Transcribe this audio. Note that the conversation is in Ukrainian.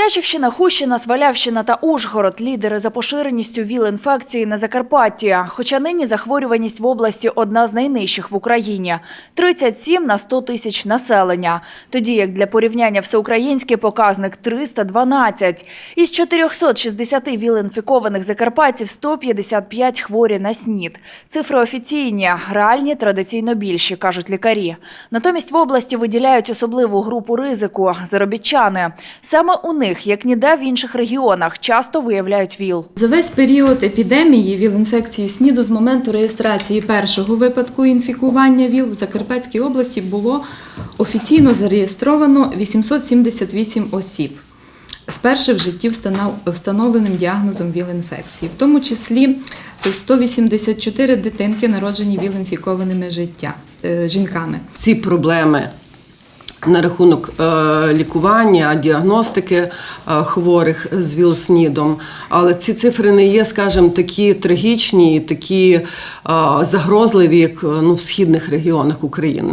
Тячівщина, Хущина, Свалявщина та Ужгород – лідери за поширеністю ВІЛ-інфекції на Закарпатті. Хоча нині захворюваність в області одна з найнижчих в Україні – 37 на 100 тисяч населення. Тоді як для порівняння всеукраїнський показник – 312. Із 460 ВІЛ-інфікованих закарпатців 155 хворі на СНІД. Цифри офіційні, реальні традиційно більші, кажуть лікарі. Натомість в області виділяють особливу групу ризику – заробітчани. Саме у них, як ніде в інших регіонах, часто виявляють ВІЛ. За весь період епідемії ВІЛ-інфекції СНІДу з моменту реєстрації першого випадку інфікування ВІЛ в Закарпатській області було офіційно зареєстровано 878 осіб з першим в житті встановленим діагнозом ВІЛ-інфекції. В тому числі це 184 дитинки, народжені ВІЛ-інфікованими життя, е, жінками. ці проблеми на рахунок е, лікування, діагностики е, хворих з ВІЛ-СНІДом. Але ці цифри не є, скажімо, такі трагічні, такі е, загрозливі, як ну, в східних регіонах України.